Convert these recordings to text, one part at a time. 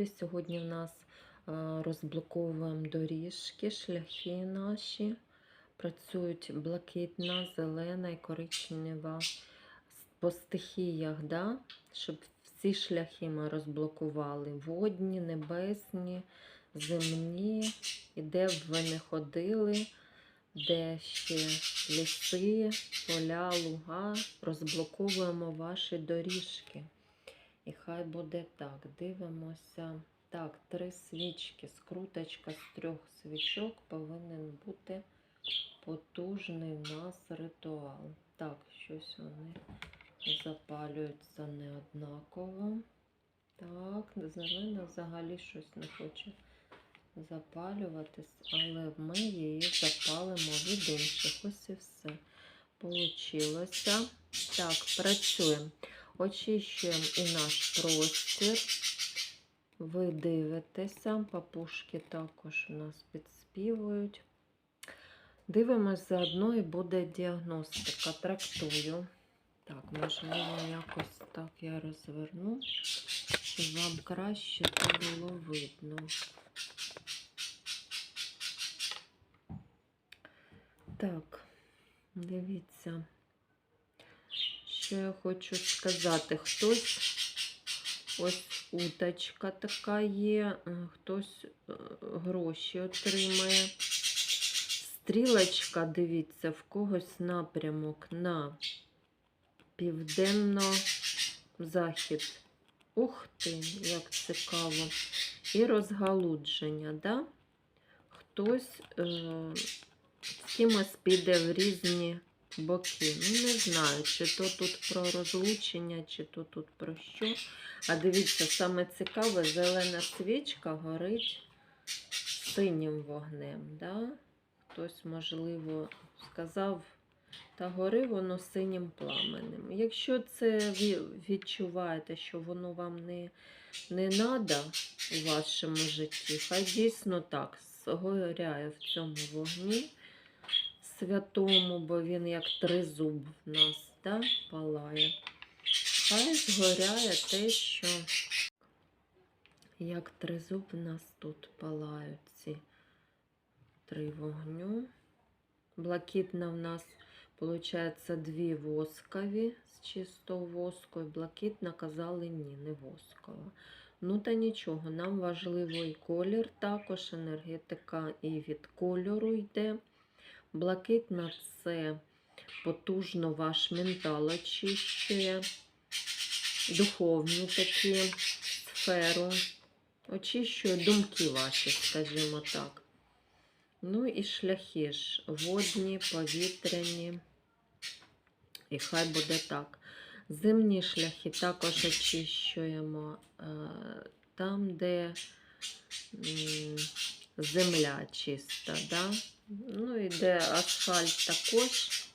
Ютубі. Сьогодні в нас е, розблоковуємо доріжки, шляхи наші. Працюють блакитна, зелена і коричнева по стихіях, да? щоб всі шляхи ми розблокували. Водні, небесні, земні, і де б ви не ходили, де ще ліси, поля, луга, розблоковуємо ваші доріжки. І хай буде так. Дивимося. Так, три свічки. Скруточка з трьох свічок повинен бути потужний у нас ритуал. Так, щось вони запалюються неоднаково. Так, зелена взагалі щось не хоче запалюватись, але ми її запалимо від інших. Ось і все. Получилося. Так, працюємо. Очищуємо і наш простір. Ви дивитеся, папушки також у нас підспівують. Дивимось заодно і буде діагностика. Трактую. Так, можливо, якось так я розверну, щоб вам краще це було видно. Так, дивіться. Що я хочу сказати? Хтось ось уточка така є, е, хтось е, гроші отримає. Стрілочка, дивіться, в когось напрямок на південно-захід. Ух ти, як цікаво. І розгалудження, да? Хтось е, з кимось піде в різні боки. Ну, не знаю, чи то тут про розлучення, чи то тут про що. А дивіться, саме цікаве, зелена свічка горить синім вогнем. Да? Хтось, можливо, сказав, та гори воно синім пламенем. Якщо це ви відчуваєте, що воно вам не, не надо у вашому житті, хай дійсно так згоряє в цьому вогні святому, бо він як тризуб в нас да, палає. Хай згоряє те, що як тризуб в нас тут палають ці три вогню. Блакитна в нас, виходить, дві воскові з чистого воску. І блакитна казали ні, не воскова. Ну та нічого, нам важливий колір, також енергетика і від кольору йде. Блакитна це потужно ваш ментал очищує, духовну такі сферу, очищує думки ваші, скажімо так. Ну і шляхи ж водні, повітряні. І хай буде так. Земні шляхи також очищуємо е, там, де земля чиста. Да? Ну і де асфальт також.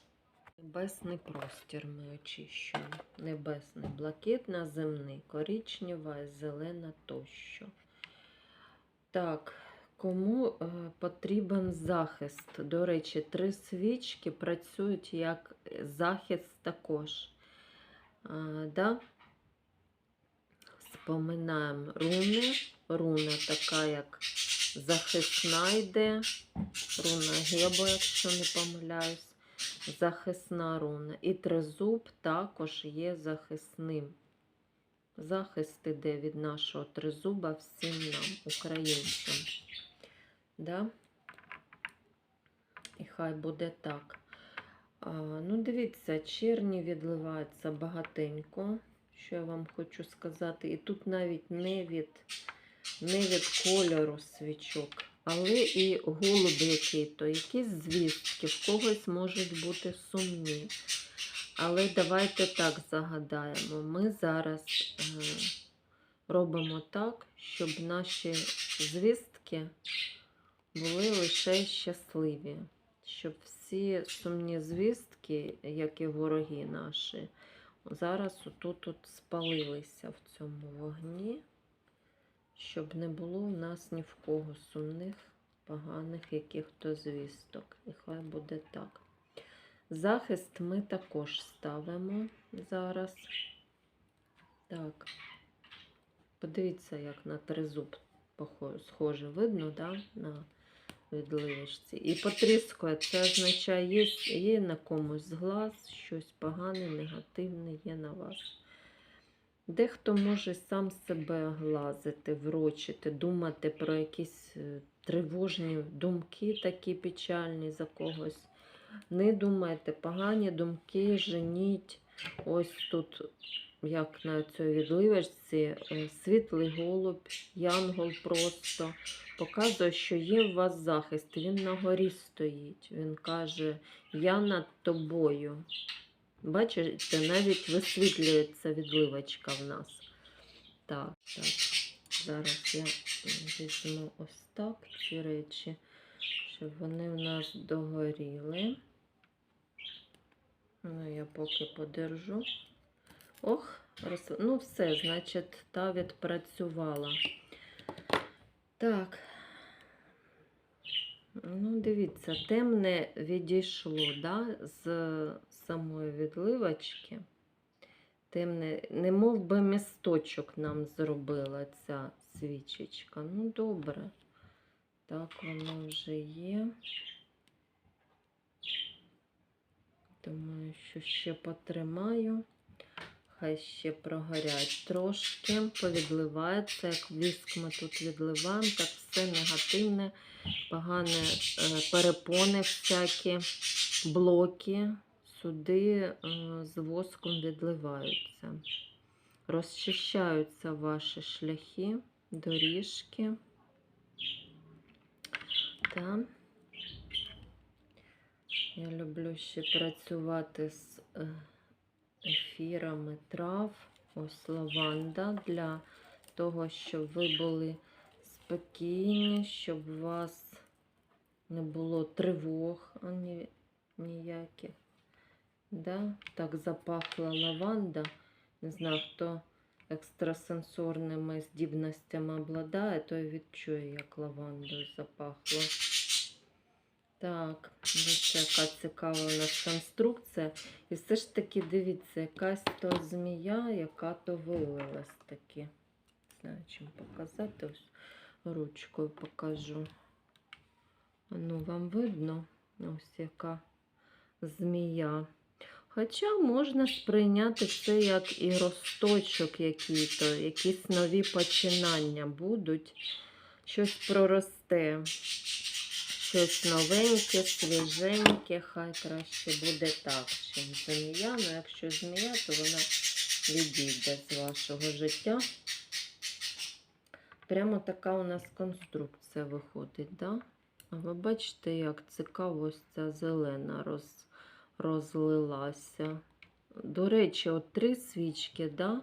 Небесний простір ми очищуємо. Небесний, блакитна, земний, коричнева, зелена тощо. Так, кому е, потрібен захист? До речі, три свічки працюють як захист також. А, да? Споминаємо руни. Руна така, як захисна йде. Руна Гебо, якщо не помиляюсь. Захисна руна. І тризуб також є захисним. Захист іде від нашого тризуба всім нам, українцям. Да? І хай буде так. А, ну, дивіться, черні відливаються багатенько, що я вам хочу сказати. І тут навіть не від, не від кольору свічок, але і голуб який-то, якісь звістки, в когось можуть бути сумні. Але давайте так загадаємо. Ми зараз е, робимо так, щоб наші звістки були лише щасливі, щоб всі сумні звістки, як і вороги наші, зараз отут от спалилися в цьому вогні, щоб не було в нас ні в кого сумних, поганих яких-то звісток. І хай буде так. Захист ми також ставимо зараз. Так. Подивіться, як на тризуб схоже, видно, да? на відливочці. І потріскує, це означає, є, є на комусь з глаз, щось погане, негативне є на вас. Дехто може сам себе глазити, врочити, думати про якісь е, тривожні думки, такі печальні за когось. Не думайте, погані думки, женіть. Ось тут, як на цій відливочці, е, світлий голуб, янгол просто показує, що є у вас захист. Він на горі стоїть. Він каже: Я над тобою. Бачите, навіть висвітлюється відливочка в нас. Так, так. Зараз я візьму ось так ці речі, щоб вони в нас догоріли. Ну, я поки подержу. Ох, роз... ну все, значить, та відпрацювала. Так. Ну, дивіться, темне відійшло да, з самої відливочки. Темне, не мов би місточок нам зробила ця свічечка. Ну, добре. Так, воно вже є. Думаю, що ще потримаю. Хай ще прогорять трошки, повідливається. Як віск ми тут відливаємо, так все негативне, погане е, перепони всякі, блоки сюди е, з воском відливаються. Розчищаються ваші шляхи, доріжки. Так. Я люблю ще працювати з е, ефірами трав. Ось лаванда для того, щоб ви були спокійні, щоб у вас не було тривог ніяких. Да? Так запахла лаванда. Не знаю, хто екстрасенсорними здібностями обладає, той відчує, як лавандою запахло. Так, дивіться, яка цікава у нас конструкція. І все ж таки, дивіться, якась то змія, яка то вилилась таки. Знаю, чим показати. Ось ручкою покажу. Ну, вам видно? Ось яка змія. Хоча можна сприйняти це як і росточок який-то, якісь нові починання будуть, щось проросте. Щось новеньке, свіженьке, хай краще буде так, чим змія. Ну, якщо змія, то вона відійде з вашого життя. Прямо така у нас конструкція виходить, да? А ви бачите, як цікаво ця зелена роз, розлилася. До речі, от три свічки, да,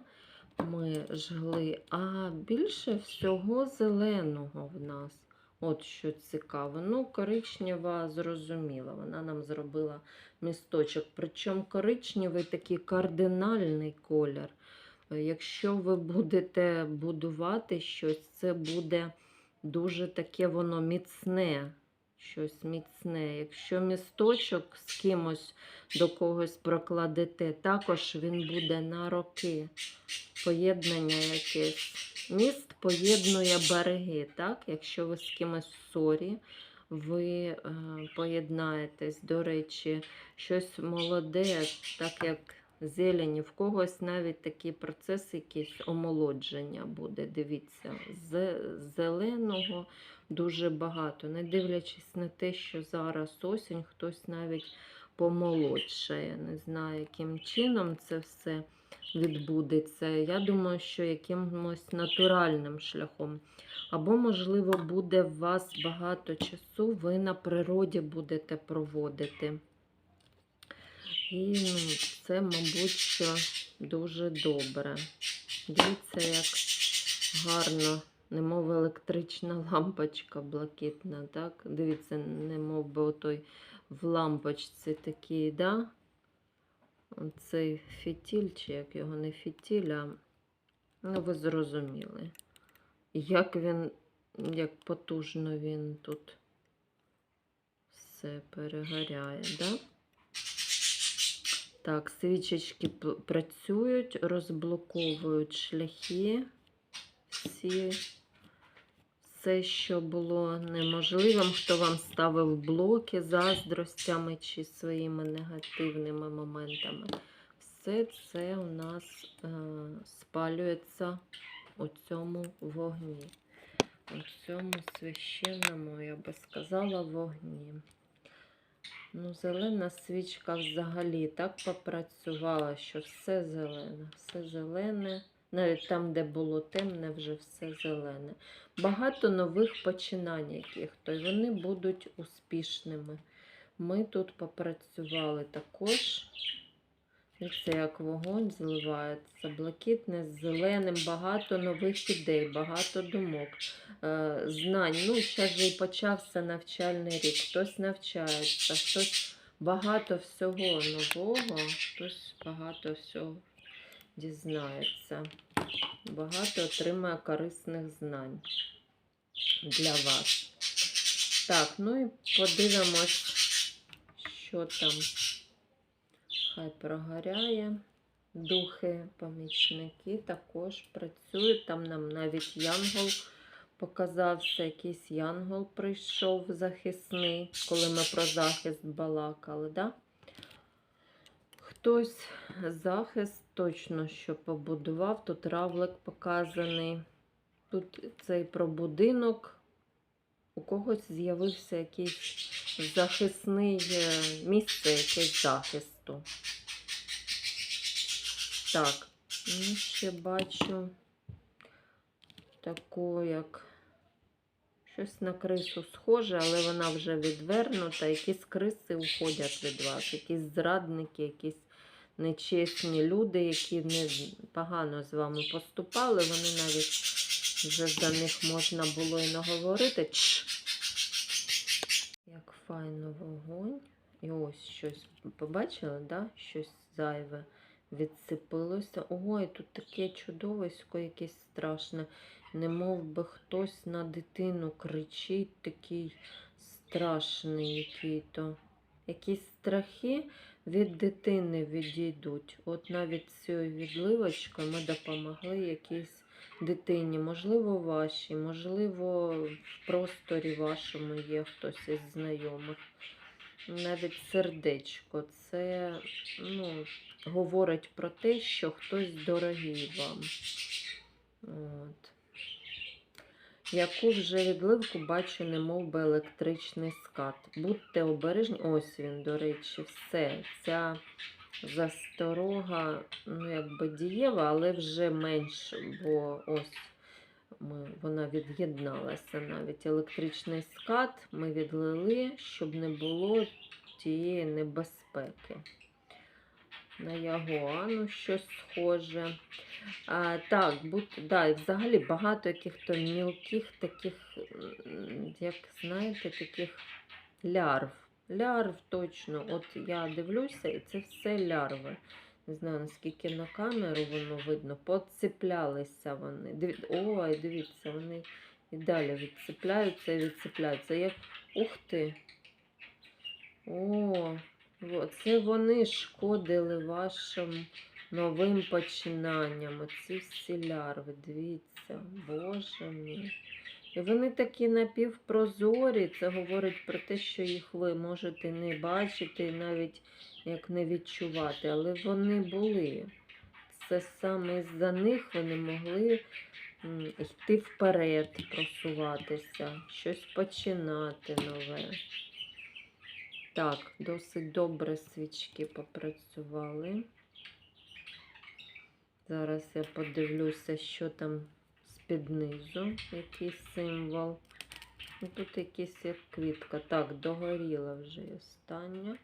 ми жгли, а більше всього зеленого в нас. От що цікаво. Ну, коричнева зрозуміла. Вона нам зробила місточок. Причому коричневий такий кардинальний колір. Якщо ви будете будувати щось, це буде дуже таке воно міцне. Щось міцне. Якщо місточок з кимось до когось прокладете, також він буде на роки. Поєднання якесь. Міст поєднує береги, так? Якщо ви з кимось в ссорі, ви е, поєднаєтесь, до речі, щось молоде, так як зелені, в когось навіть такий процес, якийсь омолодження буде. Дивіться, з зеленого дуже багато. Не дивлячись на те, що зараз осінь, хтось навіть помолодшає. Не знаю, яким чином це все відбудеться. Я думаю, що якимось натуральним шляхом. Або, можливо, буде у вас багато часу, ви на природі будете проводити. І це, мабуть, дуже добре. Дивіться, як гарно, немов електрична лампочка блакитна, так? Дивіться, немов би отой в лампочці такий, да? Цей фітіль, чи як його не фітіль, а ну, ви зрозуміли. Як він, як потужно він тут все перегоряє, да? Так, свічечки працюють, розблоковують шляхи всі, все, що було неможливим, хто вам ставив блоки заздростями чи своїми негативними моментами. Все це у нас е, спалюється у цьому вогні. У цьому священному, я би сказала, вогні. Ну, зелена свічка взагалі так попрацювала, що все зелене, все зелене. Навіть там, де було темне, вже все зелене. Багато нових починань яких, то вони будуть успішними. Ми тут попрацювали також. Дивіться, як вогонь зливається, блакитне з зеленим, багато нових ідей, багато думок, е, знань. Ну, зараз же і почався навчальний рік. Хтось навчається, хтось багато всього нового, хтось багато всього дізнається. Багато отримає корисних знань для вас. Так, ну і подивимось, що там. Хай прогоряє. Духи, помічники також працюють. Там нам навіть янгол показався, якийсь янгол прийшов захисний, коли ми про захист балакали. Да? Хтось захист точно що побудував. Тут равлик показаний. Тут цей про будинок. У когось з'явився якийсь захисний е, місце, якесь захисту. Так, ну ще бачу таку, як щось на крису схоже, але вона вже відвернута. Якісь криси уходять від вас, якісь зрадники, якісь нечесні люди, які не погано з вами поступали, вони навіть вже за них можна було і наговорити. Чш. Як файно вогонь. І ось щось побачили, да? щось зайве відсипилося. Ой, тут таке чудовисько якесь страшне. Не мов би хтось на дитину кричить, такий страшний який-то. Якісь страхи від дитини відійдуть. От навіть цією відливочкою ми допомогли якійсь дитині, можливо, вашій, можливо, в просторі вашому є хтось із знайомих. Навіть сердечко. Це ну, говорить про те, що хтось дорогий вам. От. Яку вже відливку бачу, не мов би електричний скат. Будьте обережні. Ось він, до речі, все. Ця засторога, ну, якби дієва, але вже менше, бо ось ми, вона від'єдналася навіть. Електричний скат ми відлили, щоб не було тієї небезпеки. На Ягуану щось схоже. А, так, будь, да, взагалі багато яких-то мілких таких, як знаєте, таких лярв. Лярв точно. От я дивлюся, і це все лярви. Не знаю, наскільки на камеру воно видно. Подцеплялися вони. Диві... Ой, дивіться, вони і далі відцепляються і відцепляються. Як... Ух ти! О, це вони шкодили вашим новим починанням. Оці всі лярви. Дивіться, боже мій. І вони такі напівпрозорі. Це говорить про те, що їх ви можете не бачити, і навіть як не відчувати. Але вони були. Це саме з-за них вони могли йти вперед, просуватися, щось починати нове. Так, досить добре свічки попрацювали. Зараз я подивлюся, що там з-під низу, який символ. Ну, Тут якийсь як квітка. Так, догоріла вже остання.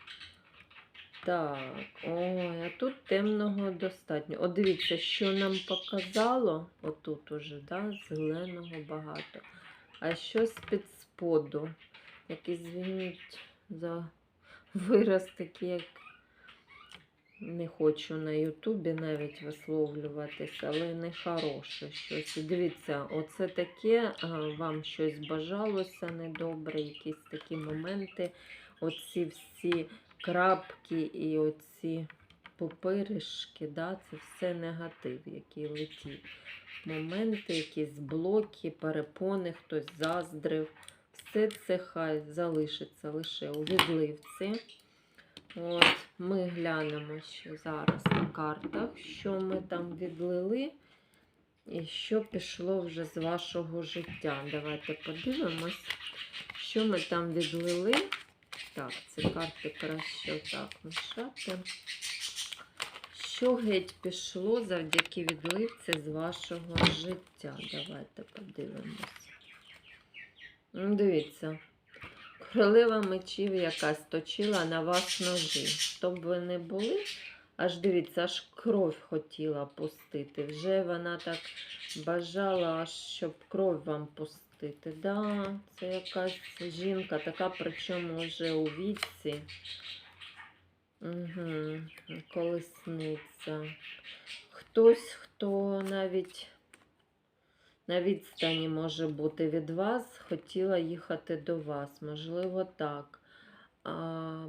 Так, ой, а тут темного достатньо. От дивіться, що нам показало. Отут уже, да, зеленого багато. А що з-під споду? Який, звініть за вираз такий, як не хочу на Ютубі навіть висловлюватися, але не хороше щось. Дивіться, оце таке, вам щось бажалося недобре, якісь такі моменти. Оці всі крапки і оці пупиришки, да, це все негатив, який летить. моменти, якісь блоки, перепони, хтось заздрив. Все це хай залишиться лише у відливці. От, ми глянемо ще зараз на картах, що ми там відлили і що пішло вже з вашого життя. Давайте подивимось, що ми там відлили. Так, ці карти краще отак лишати. Що геть пішло завдяки відливці з вашого життя? Давайте подивимось. Ну, Дивіться. Королева мечів якась точила на вас ножі. Хто б ви не були, аж дивіться, аж кров хотіла пустити. Вже вона так бажала, аж щоб кров вам пустити. Да, це якась жінка, така, причому вже у віці. Угу, колесниця. Хтось, хто навіть на відстані може бути від вас, хотіла їхати до вас. Можливо, так. А,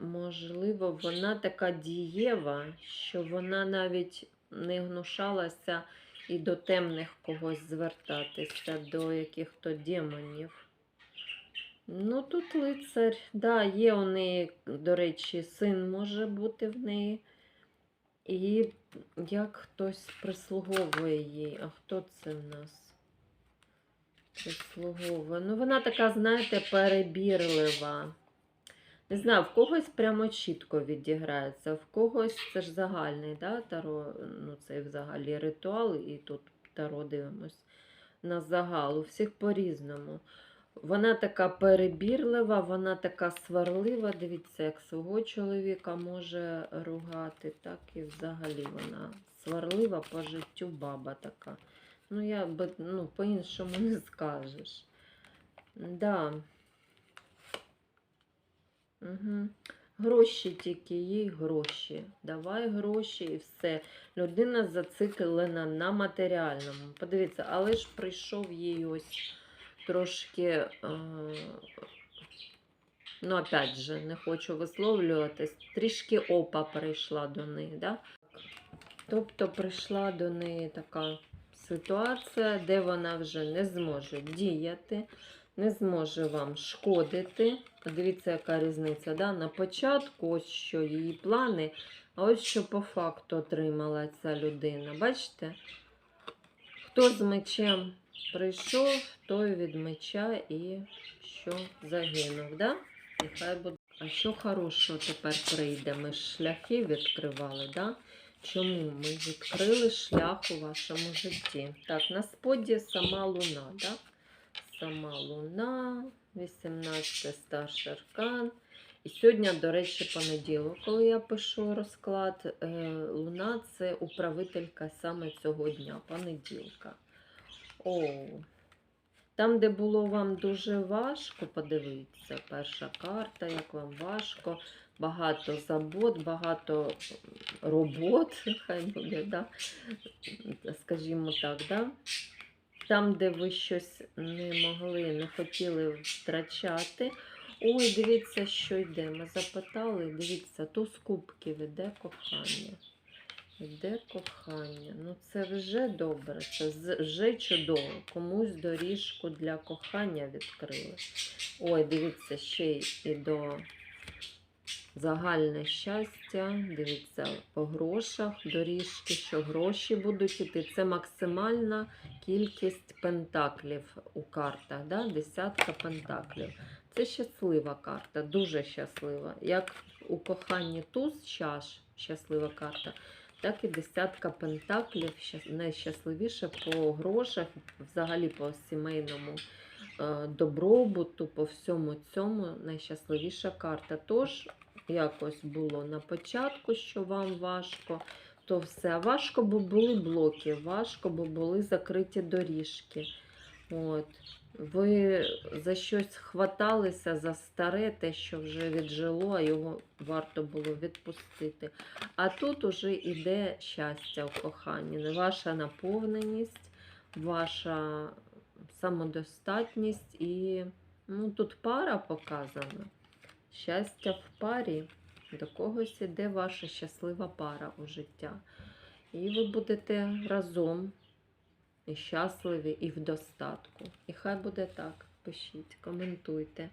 можливо, вона така дієва, що вона навіть не гнушалася і до темних когось звертатися, до яких-то демонів. Ну, тут лицар, да, є у неї, до речі, син може бути в неї. І як хтось прислуговує їй. А хто це в нас? Прислуговує. Ну, вона така, знаєте, перебірлива. Не знаю, в когось прямо чітко відіграється, в когось це ж загальний, да, таро, ну це взагалі ритуал, і тут таро дивимось на загал. У всіх по-різному. Вона така перебірлива, вона така сварлива. Дивіться, як свого чоловіка може ругати, так і взагалі вона сварлива по життю баба така. Ну, я ну, по-іншому не скажеш. Да. Угу. Гроші тільки їй гроші. Давай гроші і все. Людина зациклена на матеріальному. Подивіться, але ж прийшов їй ось трошки. Е... Ну, опять же, не хочу висловлюватись. Трішки опа прийшла до неї. Да? Тобто прийшла до неї така ситуація, де вона вже не зможе діяти, не зможе вам шкодити. Дивіться, яка різниця. Да? На початку, ось що її плани, а ось що по факту отримала ця людина. Бачите? Хто з мечем прийшов, той від меча і що загинув. Да? Нехай буде. А що хорошого тепер прийде? Ми ж шляхи відкривали, да? Чому ми відкрили шлях у вашому житті? Так, на споді сама луна, да? Сама луна, 18 старший аркан. І сьогодні, до речі, понеділок, коли я пишу розклад, е, луна це управителька саме цього дня, понеділка. О, там, де було вам дуже важко, подивитися, перша карта, як вам важко, багато забот, багато робот, хай буде, да? скажімо так, да? там, де ви щось не могли, не хотіли втрачати. Ой, дивіться, що йде. Ми запитали, дивіться, туз кубків іде кохання. Іде кохання. Ну, це вже добре, це вже чудово. Комусь доріжку для кохання відкрили. Ой, дивіться, ще й до загальне щастя. Дивіться, по грошах, доріжки, що гроші будуть іти. Це максимальна кількість пентаклів у картах. Да? Десятка пентаклів. Це щаслива карта, дуже щаслива. Як у коханні туз чаш, щаслива карта, так і десятка пентаклів, найщасливіше по грошах, взагалі по сімейному е, добробуту, по всьому цьому найщасливіша карта. Тож, якось було на початку, що вам важко, то все. Важко, бо були блоки, важко, бо були закриті доріжки. От. Ви за щось хваталися за старе, те, що вже віджило, а його варто було відпустити. А тут уже йде щастя в коханні, ваша наповненість, ваша самодостатність і ну, тут пара показана. Щастя в парі. До когось іде ваша щаслива пара у життя. І ви будете разом і щасливі, і в достатку. І хай буде так. Пишіть, коментуйте.